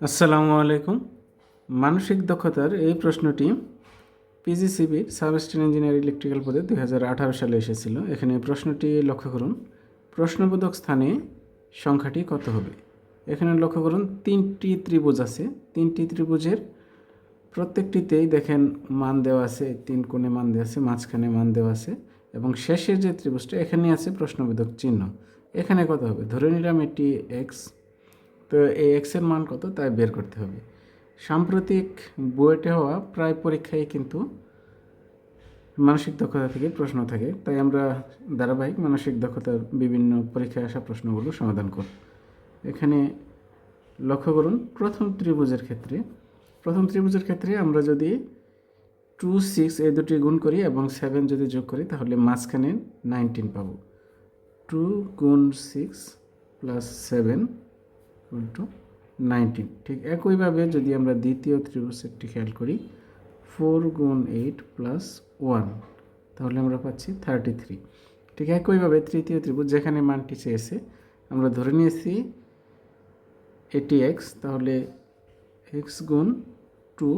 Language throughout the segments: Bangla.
আসসালামু আলাইকুম। মানসিক দক্ষতার এই প্রশ্নটি পিজিসিবির সাব স্টেশন ইঞ্জিনিয়ার ইলেকট্রিক্যাল পদে দু হাজার আঠারো সালে এসেছিল। এখানে প্রশ্নটি লক্ষ্য করুন। প্রশ্নবোধক স্থানে সংখ্যাটি কত হবে? এখানে লক্ষ্য করুন, তিনটি ত্রিভুজ আছে। তিনটি ত্রিভুজের প্রত্যেকটিতেই দেখেন মান দেওয়া আছে, তিন কোণে মান দেওয়া আছে, মাঝখানে মান দেওয়া আছে এবং শেষের যে ত্রিভুজটা এখানে আছে প্রশ্নবোধক চিহ্ন। এখানে কত হবে? ধরে নিলাম এটি এক্স তো এই এক্সের মান কত? তাই বের করতে হবে। সাম্প্রতিক বুয়েটে হওয়া প্রায় পরীক্ষায় কিন্তু মানসিক দক্ষতা থেকে প্রশ্ন থাকে। তাই আমরা ধারাবাহিক মানসিক দক্ষতার বিভিন্ন পরীক্ষায় আসা প্রশ্নগুলো সমাধান করব এখানে লক্ষ্য করুন, প্রথম ত্রিভুজের ক্ষেত্রে, প্রথম ত্রিভুজের ক্ষেত্রে আমরা যদি টু সিক্স এই দুটি গুণ করি এবং সেভেন যদি যোগ করি, তাহলে মাঝখানে নাইনটিন পাবো। টু গুণ six plus seven to nineteen ঠিক একইভাবে যদি আমরা দ্বিতীয় ত্রিভুজেরটি খেয়াল করি ফোর গুণ এইট প্লাস ওয়ান তাহলে আমরা পাচ্ছি থার্টি থ্রি ঠিক একইভাবে তৃতীয় ত্রিভুজ যেখানে মানটি চেয়েছে, আমরা ধরে নিয়েছি এটি এক্স তাহলে এক্স গুণ two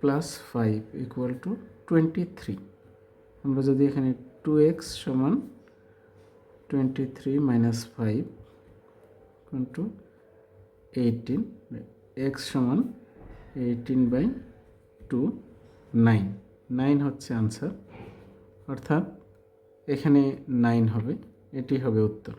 plus five equal to twenty three আমরা যদি এখানে টু এক্স সমান twenty three minus five to eighteen x সমান eighteen by two nine nine হচ্ছে আনসার অর্থাৎ এখানে নাইন হবে, এটি হবে উত্তর।